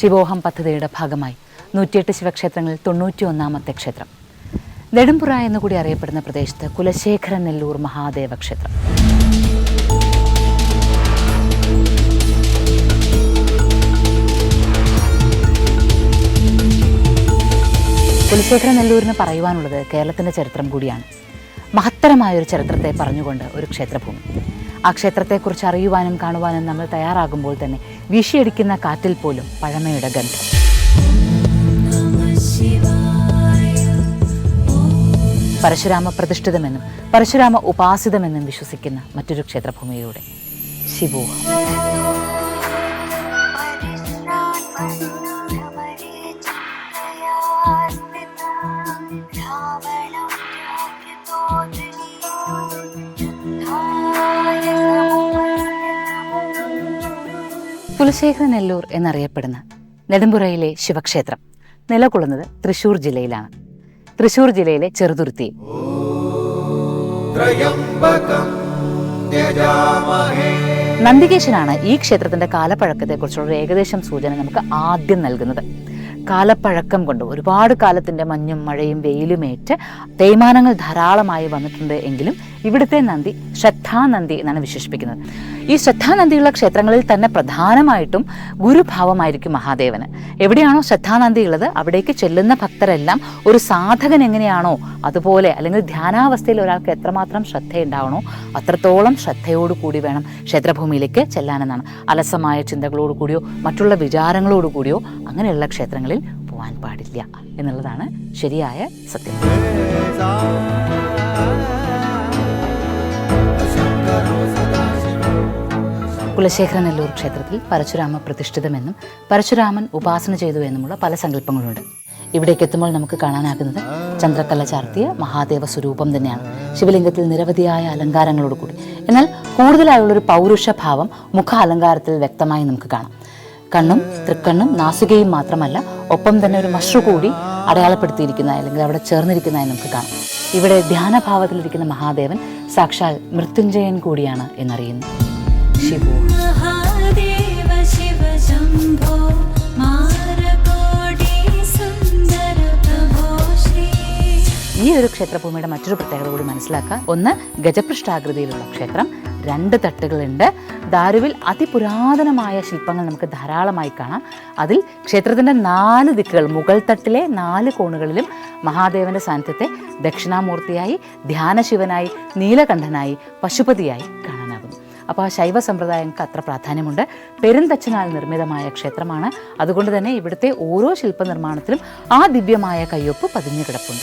ശിവോഹം പദ്ധതിയുടെ ഭാഗമായി നൂറ്റിയെട്ട് ശിവക്ഷേത്രങ്ങളിൽ തൊണ്ണൂറ്റി ഒന്നാമത്തെ ക്ഷേത്രം നെടുമ്പുറ എന്നുകൂടി അറിയപ്പെടുന്ന പ്രദേശത്ത് കുലശേഖര നെല്ലൂർ മഹാദേവ ക്ഷേത്രം. കുലശേഖരൻ നെല്ലൂരിന് പറയുവാനുള്ളത് കേരളത്തിന്റെ ചരിത്രം കൂടിയാണ്. മഹത്തരമായൊരു ചരിത്രത്തെ പറഞ്ഞുകൊണ്ട് ഒരു ക്ഷേത്രഭൂമി. ആ ക്ഷേത്രത്തെക്കുറിച്ച് അറിയുവാനും കാണുവാനും നമ്മൾ തയ്യാറാകുമ്പോൾ തന്നെ വീശിയടിക്കുന്ന കാറ്റിൽ പോലും പഴമയുടെ ഗന്ധം. പരശുരാമ പ്രതിഷ്ഠിതമെന്നും പരശുരാമ ഉപാസിതമെന്നും വിശ്വസിക്കുന്ന മറ്റൊരു ക്ഷേത്രഭൂമിയിലൂടെ. ശിവോഹം കുലശേഖര നെല്ലൂർ എന്നറിയപ്പെടുന്ന നെടുമ്പുറയിലെ ശിവക്ഷേത്രം നിലകൊള്ളുന്നത് തൃശൂർ ജില്ലയിലാണ്. തൃശൂർ ജില്ലയിലെ ചെറുതുരുത്തി. നന്ദികേശനാണ് ഈ ക്ഷേത്രത്തിന്റെ കാലപ്പഴക്കത്തെക്കുറിച്ചുള്ള ഏകദേശം സൂചന നമുക്ക് ആദ്യം നൽകുന്നത്. കാലപ്പഴക്കം കൊണ്ട് ഒരുപാട് കാലത്തിന്റെ മഞ്ഞും മഴയും വെയിലുമേറ്റ് തേയ്മാനങ്ങൾ ധാരാളമായി വന്നിട്ടുണ്ട് എങ്കിലും ഇവിടുത്തെ നന്ദി ശ്രദ്ധാനന്ദി എന്നാണ് വിശേഷിപ്പിക്കുന്നത്. ഈ ശ്രദ്ധാനന്ദിയുള്ള ക്ഷേത്രങ്ങളിൽ തന്നെ പ്രധാനമായിട്ടും ഗുരുഭാവമായിരിക്കും മഹാദേവന്. എവിടെയാണോ ശ്രദ്ധാനന്ദി ഉള്ളത് അവിടേക്ക് ചെല്ലുന്ന ഭക്തരെല്ലാം ഒരു സാധകൻ എങ്ങനെയാണോ അതുപോലെ അല്ലെങ്കിൽ ധ്യാനാവസ്ഥയിൽ ഒരാൾക്ക് എത്രമാത്രം ശ്രദ്ധയുണ്ടാവണോ അത്രത്തോളം ശ്രദ്ധയോടുകൂടി വേണം ക്ഷേത്രഭൂമിയിലേക്ക് ചെല്ലാനെന്നാണ്. അലസമായ ചിന്തകളോടുകൂടിയോ മറ്റുള്ള വിചാരങ്ങളോടുകൂടിയോ അങ്ങനെയുള്ള ക്ഷേത്രങ്ങളിൽ പോവാൻ പാടില്ല എന്നുള്ളതാണ് ശരിയായ സത്യം. കുലശേഖരനല്ലൂർ ക്ഷേത്രത്തിൽ പരശുരാമ പ്രതിഷ്ഠിതമെന്നും പരശുരാമൻ ഉപാസന ചെയ്തു എന്നുമുള്ള പല സങ്കല്പങ്ങളുണ്ട്. ഇവിടേക്ക് എത്തുമ്പോൾ നമുക്ക് കാണാനാകുന്നത് ചന്ദ്രക്കല ചാർത്തിയ മഹാദേവ സ്വരൂപം തന്നെയാണ്. ശിവലിംഗത്തിൽ നിരവധിയായ അലങ്കാരങ്ങളോടുകൂടി. എന്നാൽ കൂടുതലായുള്ളൊരു പൗരുഷഭാവം മുഖ അലങ്കാരത്തിൽ വ്യക്തമായി നമുക്ക് കാണാം. കണ്ണും തൃക്കണ്ണും നാസികയും മാത്രമല്ല ഒപ്പം തന്നെ ഒരു മഷു കൂടി അടയാളപ്പെടുത്തിയിരിക്കുന്നതായി അല്ലെങ്കിൽ അവിടെ ചേർന്നിരിക്കുന്നതായി നമുക്ക് കാണാം. ഇവിടെ ധ്യാനഭാവത്തിലിരിക്കുന്ന മഹാദേവൻ സാക്ഷാൽ മൃത്യുഞ്ജയൻ കൂടിയാണ് എന്നറിയുന്നു. ശിവു. ഈ ഒരു ക്ഷേത്രഭൂമിയുടെ മറ്റൊരു പ്രത്യേകത കൂടി മനസ്സിലാക്കാം. ഒന്ന് ഗജപൃഷ്ഠാകൃതിയിലുള്ള ക്ഷേത്രം രണ്ട് തട്ടുകളുണ്ട്. ദാരുവിൽ അതിപുരാതനമായ ശില്പങ്ങൾ നമുക്ക് ധാരാളമായി കാണാം. അതിൽ ക്ഷേത്രത്തിന്റെ നാല് ദിക്കുകൾ മുകൾ തട്ടിലെ നാല് കോണുകളിലും മഹാദേവന്റെ സാന്നിധ്യത്തെ ദക്ഷിണാമൂർത്തിയായി ധ്യാനശിവനായി നീലകണ്ഠനായി പശുപതിയായി കാണാനാകുന്നു. അപ്പോൾ ആ ശൈവ സമ്പ്രദായങ്ങൾക്ക് അത്ര പ്രാധാന്യമുണ്ട്. പെരുന്തച്ചനാൽ നിർമ്മിതമായ ക്ഷേത്രമാണ്. അതുകൊണ്ട് തന്നെ ഇവിടുത്തെ ഓരോ ശില്പനിർമ്മാണത്തിലും ആ ദിവ്യമായ കയ്യൊപ്പ് പതിഞ്ഞു കിടപ്പുണ്ട്.